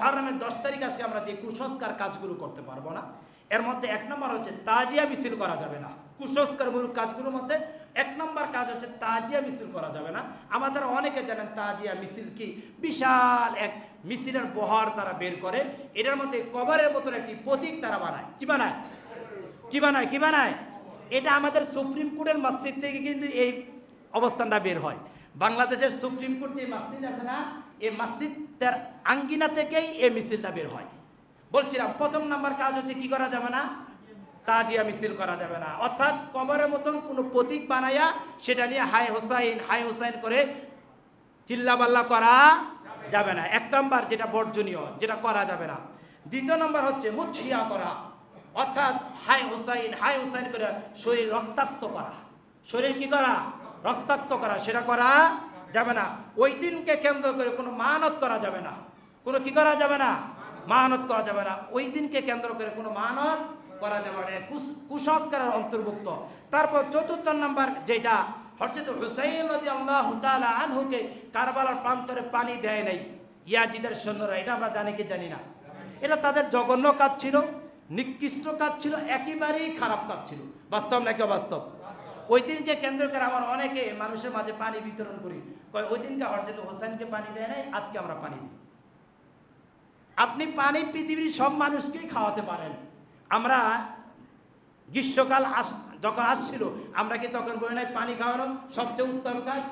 মহারমের দশ তারিখ আসে আমরা যে কুসংস্কার কাজগুলো করতে পারব না, এর মধ্যে এক নম্বর হচ্ছে তাজিয়া মিছিল করা যাবে না। কুসংস্কারমূলক কাজগুলোর মধ্যে এক নম্বর কাজ হচ্ছে তাজিয়া মিছিল করা যাবে না। আমাদের অনেকে জানেন তাজিয়া মিছিল কি বিশাল এক মিছিলের বহর তারা বের করে, এটার মধ্যে কভারের মতন একটি প্রতীক তারা বানায়। কি বানায়? কি বানায়? কি বানায়? এটা আমাদের সুপ্রিম কোর্টের মসজিদ থেকে কিন্তু এই অবস্থানটা বের হয়। বাংলাদেশের সুপ্রিম কোর্ট যে মসজিদ আছে না এই মসজিদের আঙ্গিনা থেকেই এই মিছিলটা বের হয়। বলছিলাম, প্রথম নাম্বার কাজ হচ্ছে কি করা যাবে না? তাজিয়া মিছিল করা যাবে না। অর্থাৎ কবরের মতন কোনো প্রতীক বানাইয়া সেটা নিয়ে হাই হোসাইন হাই হোসাইন করে চিল্লাবাল্লা করা যাবে না। এক নম্বর যেটা বর্জনীয়, যেটা করা যাবে না। দ্বিতীয় নম্বর হচ্ছে মুছিয়া করা। অর্থাৎ হাই হুসাইন হাই হুসাইন করে শরীর রক্তাক্ত করা। শরীর কি করা? রক্তাক্ত করা সেটা করা যাবে না। ওই দিনকে কেন্দ্র করে কোনো মানত করা যাবে না। কোনো কি করা যাবে না? মানত করা যাবে না। ওই দিনকে কেন্দ্র করে কোনো মানত করা যাবে না। কুস- কুসংস্কারের অন্তর্ভুক্ত। তারপর চতুর্থ নাম্বার যেটা হরজত হুসাইন আল্লাহ আনহুকে কারবালার প্রান্তরে পানি দেয় নাই। ইয়াজিদের সৈন্যরা, এটা আমরা জানি কি জানি না। এটা তাদের জঘন্য কাজ ছিল, নিকৃষ্ট কাজ ছিল, একেবারেই খারাপ কাজ ছিল। বাস্তব নাকি অবাস্তব? ওই দিনকে কেন্দ্র করে আমার অনেকে মানুষের মাঝে পানি বিতরণ করি, কয় ওই দিনকে হরজত হোসেনকে পানি দেয় নাই, আজকে আমরা পানি দিই। আপনি পানি পৃথিবীর সব মানুষকেই খাওয়াতে পারেন। আমরা গ্রীষ্মকাল আস, যখন আসছিল, আমরা কি তখন বলি নাই, পানি খাওয়ানো সবচেয়ে উত্তম কাজ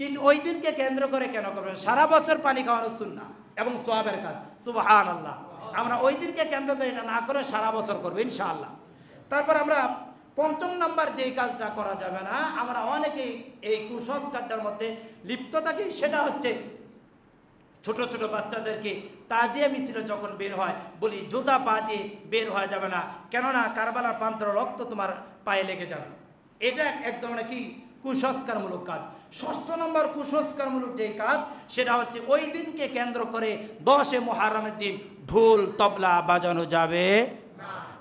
কিন্তু ওই দিনকে কেন্দ্র করে কেন করবেন? সারা বছর পানি খাওয়ানো সুন্না এবং সোয়াবের কাজ। সুবাহান আল্লাহ আমরা ওই দিনকে কেন্দ্র করে এটা না করে সারা বছর করব, ইনশাআল্লাহ। তারপর আমরা পঞ্চম নাম্বার যেই কাজটা করা যাবে না, আমরা অনেকেই এই কুসংস্কারটার মধ্যে লিপ্ত থাকি, সেটা হচ্ছে ছোট ছোট বাচ্চাদেরকে তাজিয়া মিছিল যখন বের হয়, বলি জোতা পা দিয়ে বের হওয়া যাবে না। কেননা কারবালার প্রান্তর রক্ত তোমার পায়ে লেগে যাবে। এটা এক ধরনের কি? কুসংস্কারমূলক কাজ। ষষ্ঠ নম্বর কুসংস্কারমূলক যে কাজ, সেটা হচ্ছে ওই দিনকে কেন্দ্র করে দশে মহারমের দিন ঢোল তবলা বাজানো যাবে।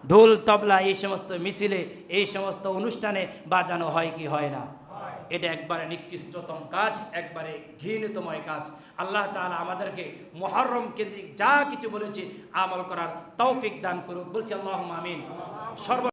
ঢোল, তবলা, এই সমস্ত মিছিলে, এই সমস্ত অনুষ্ঠানে বাজানো হয় কি হয় না? এটা একবারে নিকৃষ্টতম কাজ, একবারে ঘৃণতময় কাজ। আল্লাহ তালা আমাদেরকে মহরম কেন্দ্রিক যা কিছু বলেছে আমল করার তৌফিক দান করুক। বলছি আল্লাহ মামিন সর্ব